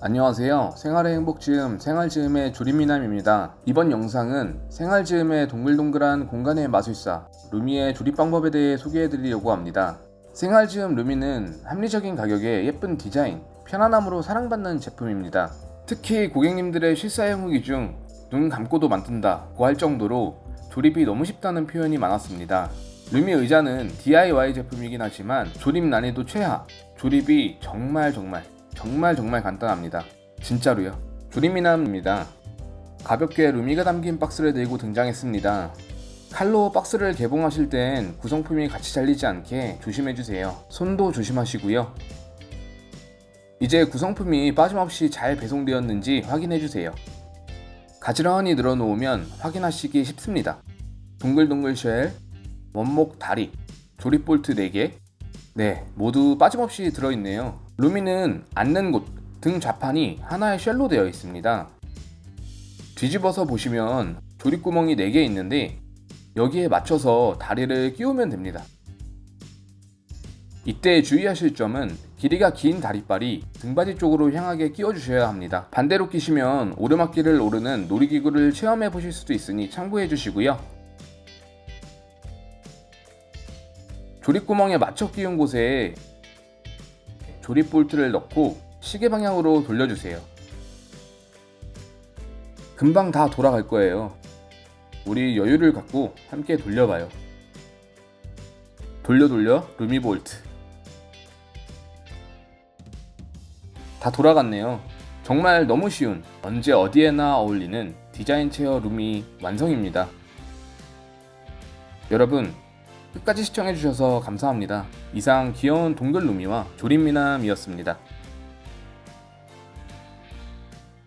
안녕하세요. 생활의 행복지음 생활지음의 조립미남입니다. 이번 영상은 생활지음의 동글동글한 공간의 마술사 루미의 조립 방법에 대해 소개해드리려고 합니다. 생활지음 루미는 합리적인 가격에 예쁜 디자인, 편안함으로 사랑받는 제품입니다. 특히 고객님들의 실사용 후기 중 눈 감고도 만든다고 할 정도로 조립이 너무 쉽다는 표현이 많았습니다. 루미 의자는 DIY 제품이긴 하지만 조립 난이도 최하, 조립이 정말 정말 정말 정말 간단합니다. 진짜로요. 조립미남입니다. 가볍게 루미가 담긴 박스를 들고 등장했습니다. 칼로 박스를 개봉하실 땐 구성품이 같이 잘리지 않게 조심해주세요. 손도 조심하시고요. 이제 구성품이 빠짐없이 잘 배송되었는지 확인해주세요. 가지런히 늘어놓으면 확인하시기 쉽습니다. 동글동글 쉘, 원목 다리, 조립 볼트 4개, 네, 모두 빠짐없이 들어있네요. 루미는 앉는 곳, 등 좌판이 하나의 쉘로 되어 있습니다. 뒤집어서 보시면 조립구멍이 4개 있는데 여기에 맞춰서 다리를 끼우면 됩니다. 이때 주의하실 점은 길이가 긴 다리빨이 등받이 쪽으로 향하게 끼워주셔야 합니다. 반대로 끼시면 오르막길을 오르는 놀이기구를 체험해 보실 수도 있으니 참고해 주시고요. 조립구멍에 맞춰 끼운 곳에 조립 볼트를 넣고 시계 방향으로 돌려주세요. 금방 다 돌아갈 거예요. 우리 여유를 갖고 함께 돌려봐요. 돌려 돌려 루미 볼트. 다 돌아갔네요. 정말 너무 쉬운 언제 어디에나 어울리는 디자인 체어 루미 완성입니다. 여러분 끝까지 시청해주셔서 감사합니다. 이상 귀여운 동글 루미와 조립미남이었습니다.